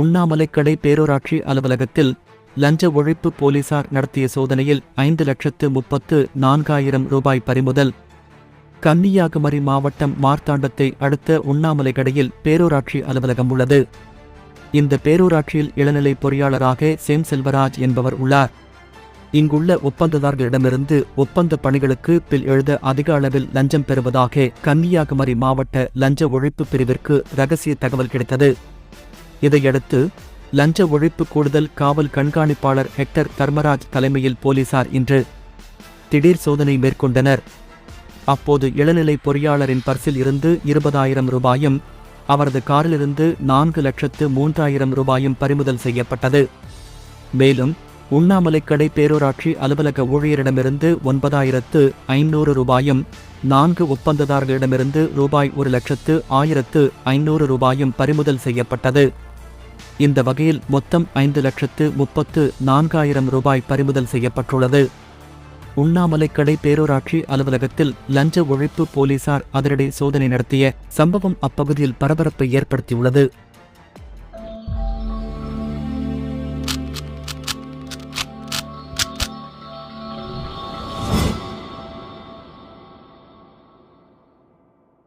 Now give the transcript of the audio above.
உண்ணாமலைக்கடை பேரூராட்சி அலுவலகத்தில் லஞ்ச ஒழிப்பு போலீசார் நடத்திய சோதனையில் ஐந்து லட்சத்து முப்பத்து நான்காயிரம் ரூபாய் பறிமுதல். கன்னியாகுமரி மாவட்டம் மார்த்தாண்டத்தை அடுத்த உண்ணாமலைக்கடையில் பேரூராட்சி அலுவலகம் உள்ளது. இந்த பேரூராட்சியில் இளநிலை பொறியாளராக செம் செல்வராஜ் என்பவர் உள்ளார். இங்குள்ள ஒப்பந்ததாரர்களிடமிருந்து ஒப்பந்த பணிகளுக்கு பில் எழுத அதிக அளவில் லஞ்சம் பெறுவதாக கன்னியாகுமரி மாவட்ட லஞ்ச ஒழிப்பு பிரிவிற்கு ரகசிய தகவல் கிடைத்தது. இதையடுத்து லஞ்ச ஒழிப்பு கூடுதல் காவல் கண்காணிப்பாளர் ஹெக்டர் தர்மராஜ் தலைமையில் போலீசார் இன்று திடீர் சோதனை மேற்கொண்டனர். அப்போது இளநிலை பொறியாளரின் பர்சில் இருந்து இருபதாயிரம் ரூபாயும் அவரது காரிலிருந்து நான்கு லட்சத்து மூன்றாயிரம் ரூபாயும் பறிமுதல் செய்யப்பட்டது. மேலும் உண்ணாமலைக்கடை பேரூராட்சி அலுவலக ஊழியரிடமிருந்து ஒன்பதாயிரத்து ஐநூறு ரூபாயும் நான்கு ஒப்பந்ததாரர்களிடமிருந்து ரூபாய் ஒரு லட்சத்து ஆயிரத்து ஐநூறு ரூபாயும் பறிமுதல் செய்யப்பட்டது. இந்த வகையில் மொத்தம் ஐந்து லட்சத்து முப்பத்து நான்காயிரம் ரூபாய் பறிமுதல் செய்யப்பட்டுள்ளது. உண்ணாமலைக்கடை பேரூராட்சி அலுவலகத்தில் லஞ்ச ஒழிப்பு போலீசார் அதிரடி சோதனை நடத்திய சம்பவம் அப்பகுதியில் பரபரப்பை ஏற்படுத்தியுள்ளது.